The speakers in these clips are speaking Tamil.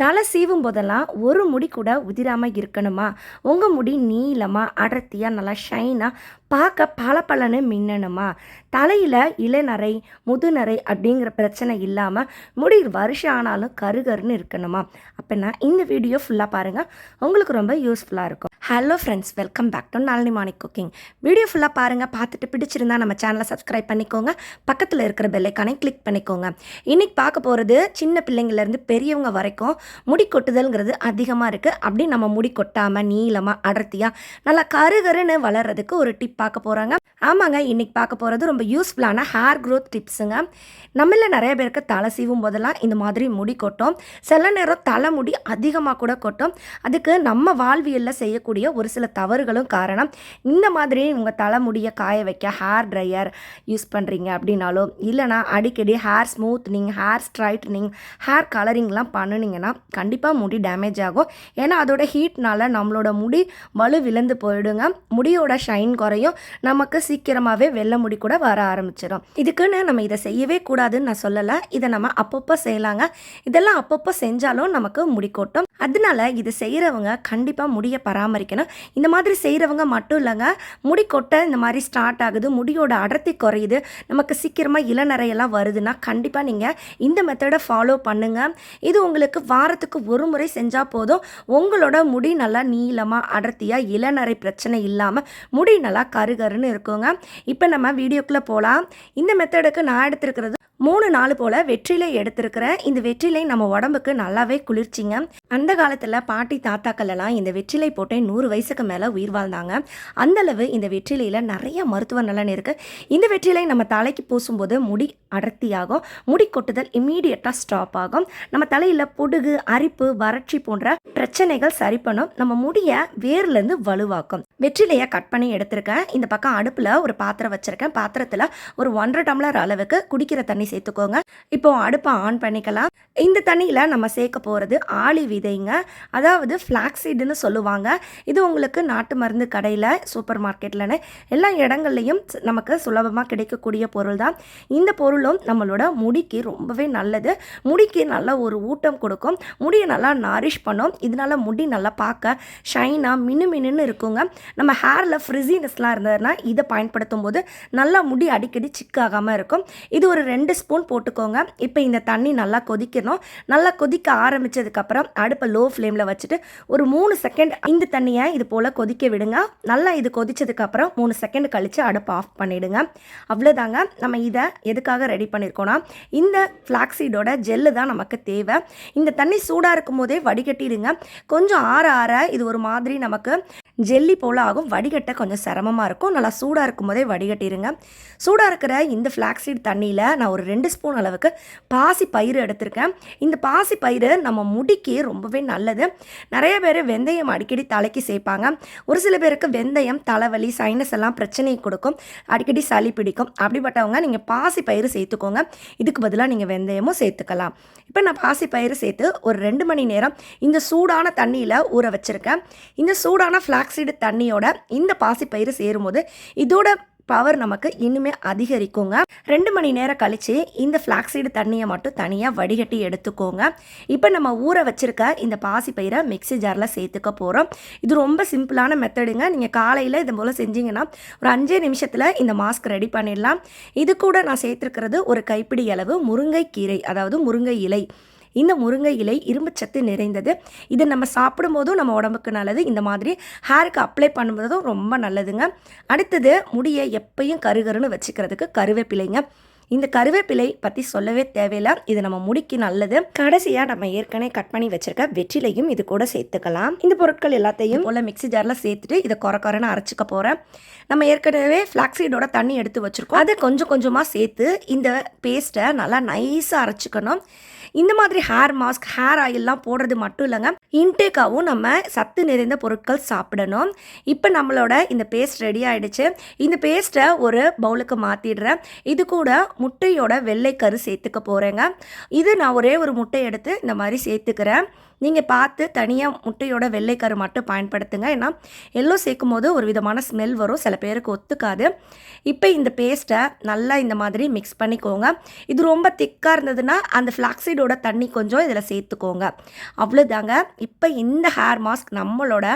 தலை சீவும் போதெல்லாம் ஒரு முடி கூட உதிராமல் இருக்கணுமா? உங்கள் முடி நீளமாக அடர்த்தியாக நல்லா ஷைனாக பார்க்க பளபளன்னு மின்னணுமா? தலையில் இளநரை முதுநரை அப்படிங்கிற பிரச்சனை இல்லாமல் முடி வருஷம் ஆனாலும் கருகருன்னு இருக்கணுமா? அப்படின்னா இந்த வீடியோ ஃபுல்லாக பாருங்கள் உங்களுக்கு ரொம்ப யூஸ்ஃபுல்லாக இருக்கும். Hello friends welcome back to Nalini morning cooking video ஃபுல்லாக பாருங்கள் பார்த்துட்டு பிடிச்சிருந்தா நம்ம சேனலை சப்ஸ்கிரைப் பண்ணிக்கோங்க. பக்கத்தில் இருக்கிற பெல்லைக்கானே கிளிக் பண்ணிக்கோங்க. இன்றைக்கி பார்க்க போகிறது சின்ன பிள்ளைங்கள்லேருந்து பெரியவங்க வரைக்கும் முடி கொட்டுதல்ங்கிறது அதிகமாக இருக்குது அப்படி நம்ம முடி கொட்டாமல் நீளமாக அடர்த்தியாக நல்லா கருகருன்னு வளர்கிறதுக்கு ஒரு டிப் பார்க்க போகிறாங்க ஆமாங்க இன்றைக்கி பார்க்க போகிறது ரொம்ப யூஸ்ஃபுல்லான ஹேர் க்ரோத் டிப்ஸுங்க நம்மள நிறைய பேருக்கு தலை சீவும் போதெல்லாம் இந்த மாதிரி முடி கொட்டும். சில நேரம் தலைமுடி அதிகமாக கூட கொட்டும். அதுக்கு நம்ம வாழ்வியலில் செய்யக்கூடிய ஒரு சில தவறுகளும் காரணம். இந்த மாதிரி உங்கள் தலைமுடியை காய வைக்க ஹேர் ட்ரையர் யூஸ் பண்ணுறீங்க அப்படின்னாலோ இல்லைனா அடிக்கடி hair smoothening hair straightening hair கலரிங்லாம் பண்ணுனீங்கன்னா கண்டிப்பாக முடி டேமேஜ் ஆகும். ஏன்னா அதோட ஹீட்னால நம்மளோட முடி வலு விழுந்து போயிடுங்க. முடியோட ஷைன் குறையும். நமக்கு சீக்கிரமாகவே வெள்ளை முடி கூட வர ஆரம்பிச்சிடும். இதுக்குன்னு நம்ம இதை செய்யவே கூடாதுன்னு நான் சொல்லலை. இதை நம்ம அப்பப்போ செய்யலாங்க. இதெல்லாம் அப்பப்போ செஞ்சாலும் நமக்கு முடி கொட்டும். அதனால இது செய்கிறவங்க கண்டிப்பாக முடியை பராமரிக்கணும். இந்த மாதிரி செய்கிறவங்க மட்டும் இல்லைங்க முடி கொட்ட இந்த மாதிரி ஸ்டார்ட் ஆகுது முடியோட அடர்த்தி குறையுது நமக்கு சீக்கிரமாக இளநறையெல்லாம் வருதுன்னா கண்டிப்பாக நீங்கள் இந்த மெத்தடை ஃபாலோ பண்ணுங்கள் இது உங்களுக்கு வாரத்துக்கு ஒரு முறை செஞ்சால் போதும். உங்களோட முடி நல்லா நீளமாக அடர்த்தியாக இளநறை பிரச்சனை இல்லாமல் முடி நல்லா கருகருன்னு இருக்குங்க. இப்போ நம்ம வீடியோக்குள்ளே போகலாம் இந்த மெத்தடுக்கு நான் எடுத்திருக்கிறது மூணு நாள் போல் வெற்றிலை எடுத்திருக்கிறேன். இந்த வெற்றிலை நம்ம உடம்புக்கு நல்லாவே குளிர்ச்சிங்க. அந்த காலத்தில் பாட்டி தாத்தாக்கள் எல்லாம் இந்த வெற்றிலை போட்டே நூறு வயசுக்கு மேலே உயிர் வாழ்ந்தாங்க. அந்தளவு இந்த வெற்றிலையில் நிறைய மருத்துவ நலன் இருக்குது இந்த வெற்றிலை நம்ம தலைக்கு பூசும்போது முடி அடர்த்தியாகும் முடி கொட்டுதல் இம்மீடியட்டாக ஸ்டாப் ஆகும். நம்ம தலையில் பொடுகு அரிப்பு வறட்சி போன்ற பிரச்சனைகள் சரி பண்ணும். நம்ம முடியை வேர்லேருந்து வலுவாக்கும். வெற்றிலையை கட் பண்ணி எடுத்திருக்கேன். இந்த பக்கம் அடுப்பில் ஒரு பாத்திரம் வச்சுருக்கேன். பாத்திரத்தில் ஒரு ஒன்றரை டம்ளர் அளவுக்கு குடிக்கிற தண்ணி சேர்த்துக்கோங்க. இப்போது அடுப்பை ஆன் பண்ணிக்கலாம். இந்த தண்ணியில் நம்ம சேர்க்க போகிறது ஆளி விதைங்க. அதாவது ஃப்ளாக்ஸீடுன்னு சொல்லுவாங்க. இது உங்களுக்கு நாட்டு மருந்து கடையில் சூப்பர் மார்க்கெட்லன்னு எல்லா இடங்கள்லையும் நமக்கு சுலபமாக கிடைக்கக்கூடிய பொருள் தான் இந்த பொருளும் நம்மளோட முடிக்கு ரொம்பவே நல்லது. முடிக்கு நல்ல ஒரு ஊட்டம் கொடுக்கும். முடியை நல்லா நாரிஷ் பண்ணும். இதனால முடி நல்லா பார்க்க ஷைனாக மினு மினுன்னு இருக்குங்க. நம்ம ஹேரில் ஃப்ரிஸினஸ்லாம் இருந்ததுன்னா இதை பயன்படுத்தும் போது நல்லா முடி அடிக்கடி சிக்காகாமல் இருக்கும். இது ஒரு ரெண்டு ஸ்பூன் போட்டுக்கோங்க. இப்போ இந்த தண்ணி நல்லா கொதிக்கணும். நல்லா கொதிக்க ஆரம்பித்ததுக்கப்புறம் அடுப்பை லோ ஃப்ளேமில் வச்சுட்டு ஒரு மூணு செகண்ட் இந்த தண்ணியை இது போல் கொதிக்க விடுங்க. நல்லா இது கொதித்ததுக்கப்புறம் மூணு செகண்ட் கழித்து அடுப்பை ஆஃப் பண்ணிவிடுங்க அவ்வளோதாங்க. நம்ம இதை எதுக்காக ரெடி பண்ணியிருக்கோன்னா இந்த ஃப்ளாக்ஸீடோட ஜெல்லு தான் நமக்கு தேவை. இந்த தண்ணி சூடாக இருக்கும் போதே வடிகட்டிடுங்க. கொஞ்சம் ஆற ஆற இது ஒரு மாதிரி நமக்கு ஜெல்லி போல் ஆகும். வடிகட்ட கொஞ்சம் சிரமமாக இருக்கும். நல்லா சூடாக இருக்கும் போதே வடிகட்டிடுங்க சூடாக இருக்கிற இந்த ஃப்ளாக்ஸீட் தண்ணியில் நான் ஒரு ரெண்டு ஸ்பூன் அளவுக்கு பாசி பயிறு எடுத்திருக்கேன். இந்த பாசி பயிறு நம்ம முடிக்கு ரொம்பவே நல்லது. நிறைய பேர் வெந்தயம் அடிக்கடி தலைக்கு சேர்ப்பாங்க. ஒரு சில பேருக்கு வெந்தயம் தலைவலி சைனஸ் எல்லாம் பிரச்சனை கொடுக்கும். அடிக்கடி சளி பிடிக்கும். அப்படிப்பட்டவங்க நீங்கள் பாசி பயிறு சேர்த்துக்கோங்க. இதுக்கு பதிலாக நீங்கள் வெந்தயமும் சேர்த்துக்கலாம். இப்போ நான் பாசி பயிறு சேர்த்து ஒரு ரெண்டு மணி நேரம் இந்த சூடான தண்ணியில் ஊற வச்சுருக்கேன். இந்த சூடான ஃப்ளாக்ஸீடு தண்ணியோட இந்த பாசிப்பயிறு சேரும்போது இதோட பவர் நமக்கு இன்னுமே அதிகரிக்குங்க. ரெண்டு மணி நேரம் கழித்து இந்த ஃப்ளாக்ஸீடு தண்ணியை மட்டும் தனியாக வடிகட்டி எடுத்துக்கோங்க. இப்போ நம்ம ஊற வச்சுருக்க இந்த பாசி பயிரை மிக்ஸி ஜாரில் சேர்த்துக்க போகிறோம் இது ரொம்ப சிம்பிளான மெத்தடுங்க நீங்கள் காலையில் இது போல் செஞ்சீங்கன்னா ஒரு அஞ்சே நிமிஷத்தில் இந்த மாஸ்க் ரெடி பண்ணிடலாம். இது கூட நான் சேர்த்துருக்கிறது ஒரு கைப்பிடி அளவு முருங்கைக்கீரை அதாவது முருங்கை இலை. இந்த முருங்கை இலை இரும்பு சத்து நிறைந்தது. இதை நம்ம சாப்பிடும்போதும் நம்ம உடம்புக்கு நல்லது. இந்த மாதிரி ஹேருக்கு அப்ளை பண்ணும்போதும் ரொம்ப நல்லதுங்க. அடுத்தது முடியை எப்பயும் கருகருன்னு வச்சுக்கிறதுக்கு கருவேப்பிலைங்க. இந்த கருவேப்பிலை பற்றி சொல்லவே தேவையில்லை. இது நம்ம முடிக்கு நல்லது. கடைசியாக நம்ம ஏற்கனவே கட் பண்ணி வச்சிருக்க வெற்றிலையும் இது கூட சேர்த்துக்கலாம். இந்த பொருட்கள் எல்லாத்தையும் போல் மிக்ஸி ஜாரில் சேர்த்துட்டு இதை குறை குறைன்னு அரைச்சிக்க போகிறேன் நம்ம ஏற்கனவே ஃப்ளாக்ஸீடோட தண்ணி எடுத்து வச்சுருக்கோம். அதை கொஞ்சம் கொஞ்சமாக சேர்த்து இந்த பேஸ்ட்டை நல்லா நைஸாக அரைச்சிக்கணும். இந்த மாதிரி ஹேர் மாஸ்க் ஹேர் ஆயில்லாம் போடுறது மட்டும் இல்லைங்க. இன்டேக்காகவும் நம்ம சத்து நிறைந்த பொருட்கள் சாப்பிடணும். இப்போ நம்மளோட இந்த பேஸ்ட் ரெடி ஆகிடுச்சு இந்த பேஸ்ட்டை ஒரு பவுலுக்கு மாற்றிடுறேன் இது கூட முட்டையோட வெள்ளை கரு சேர்த்துக்க போகிறேங்க இது நான் ஒரே ஒரு முட்டை எடுத்து இந்த மாதிரி சேர்த்துக்கிறேன். நீங்கள் பார்த்து தனியாக முட்டையோட வெள்ளைக்கரு மட்டும் பயன்படுத்துங்க. ஏன்னா எல்லோ சேர்க்கும் போது ஒரு விதமான ஸ்மெல் வரும். சில பேருக்கு ஒத்துக்காது. இப்போ இந்த பேஸ்ட்டை நல்லா இந்த மாதிரி மிக்ஸ் பண்ணிக்கோங்க. இது ரொம்ப திக்காக இருந்ததுன்னா அந்த ஃப்ளாக்ஸைடு வீடோட தண்ணி கொஞ்சம் இதில் சேர்த்துக்கோங்க. அவ்வளோதாங்க. இப்போ இந்த ஹேர் மாஸ்க் நம்மளோட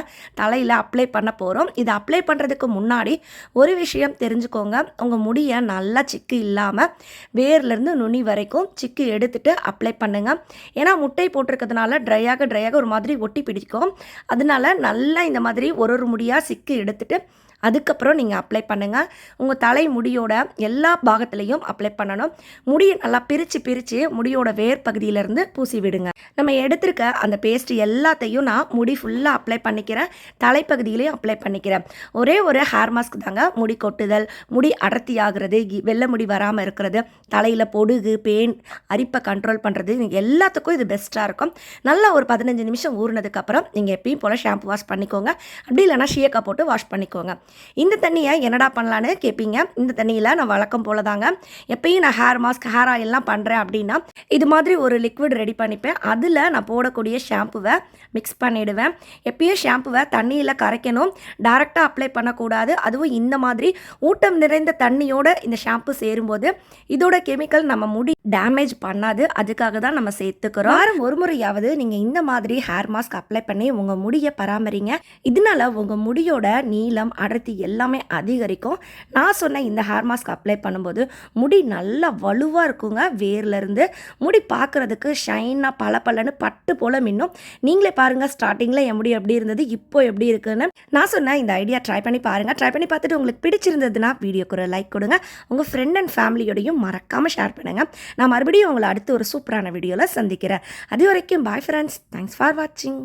தலையில் அப்ளை பண்ண போகிறோம் இது அப்ளை பண்ணுறதுக்கு முன்னாடி ஒரு விஷயம் தெரிஞ்சுக்கோங்க. உங்கள் முடியை நல்லா சிக்கு இல்லாமல் வேர்லேருந்து நுனி வரைக்கும் சிக்கு எடுத்துட்டு அப்ளை பண்ணுங்கள் ஏன்னா முட்டை போட்டிருக்கிறதுனால ட்ரையாக ட்ரையாக ஒரு மாதிரி ஒட்டி பிடிக்கும். அதனால நல்லா இந்த மாதிரி ஒரு ஒரு முடியாக சிக்கு எடுத்துட்டு அதுக்கப்புறம் நீங்கள் அப்ளை பண்ணுங்கள் உங்கள் தலை முடியோட எல்லா பாகத்துலேயும் அப்ளை பண்ணணும். முடியை நல்லா பிரித்து பிரித்து முடியோட வேர் பகுதியிலேருந்து பூசி விடுங்க. நம்ம எடுத்திருக்க அந்த பேஸ்ட் எல்லாத்தையும் நான் முடி ஃபுல்லாக அப்ளை பண்ணிக்கிறேன். தலைப்பகுதியிலையும் அப்ளை பண்ணிக்கிறேன். ஒரே ஒரு ஹேர் மாஸ்க் தாங்க. முடி கொட்டுதல் முடி அடர்த்தி ஆகிறது வெள்ளை முடி வராமல் இருக்கிறது தலையில் பொடுகு பேன் அரிப்பை கண்ட்ரோல் பண்ணுறது எல்லாத்துக்கும் இது பெஸ்ட்டாக இருக்கும். நல்லா ஒரு பதினஞ்சு நிமிஷம் ஊறினதுக்கப்புறம் நீங்கள் எப்பயும் போல் ஷாம்பு வாஷ் பண்ணிக்கோங்க. அப்படி இல்லைனா ஷியக்கா போட்டு வாஷ் பண்ணிக்கோங்க. இந்த தண்ணியை என்னடா பண்ணலான்னு கேட்பீங்க இந்த தண்ணியில் நான் வழக்கம் போல தாங்க எப்பயும் நான் ஹேர் மாஸ்க் ஹேர் ஆயில்லாம் பண்ணுறேன் அப்படின்னா இது மாதிரி ஒரு லிக்விட் ரெடி பண்ணிப்பேன். அதில் நான் போடக்கூடிய ஷாம்புவை மிக்ஸ் பண்ணிடுவேன். எப்பயும் ஷாம்புவை தண்ணியில் கரைக்கணும். டேரெக்டாக அப்ளை பண்ணக்கூடாது. அதுவும் இந்த மாதிரி ஊட்டம் நிறைந்த தண்ணியோட இந்த ஷாம்பு சேரும்போது இதோட கெமிக்கல் நம்ம முடி டேமேஜ் பண்ணாது. அதுக்காக தான் நம்ம சேர்த்துக்கிறோம். வாரம் ஒரு முறையாவது நீங்கள் இந்த மாதிரி ஹேர் மாஸ்க் அப்ளை பண்ணி உங்கள் முடியை பராமரிங்க. இதனால உங்கள் முடியோட நீளம் அடர்த்தி எல்லாமே அதிகரிக்கும். நான் சொன்ன இந்த ஹேர் மாஸ்க் அப்ளை பண்ணும்போது முடி நல்லா வலுவாக இருக்குங்க வேர்லேருந்து முடி பார்க்குறதுக்கு ஷைனாக பல பலன்னு பட்டு போல் மின்னும். நீங்களே பாருங்கள் ஸ்டார்டிங்கில் என் முடி எப்படி இருந்தது இப்போ எப்படி இருக்குன்னு. நான் சொன்ன இந்த ஐடியா ட்ரை பண்ணி பாருங்கள் ட்ரை பண்ணி பார்த்துட்டு உங்களுக்கு பிடிச்சிருந்ததுன்னா வீடியோக்கு ஒரு லைக் கொடுங்க. உங்கள் ஃப்ரெண்ட் அண்ட் ஃபேமிலியோடையும் மறக்காமல் ஷேர் பண்ணுங்கள் நான் மறுபடியும் உங்களை அடுத்து ஒரு சூப்பரான வீடியோவில் சந்திக்கிறேன். அது வரைக்கும் பாய் ஃப்ரெண்ட்ஸ் தேங்க்ஸ் ஃபார் வாட்சிங்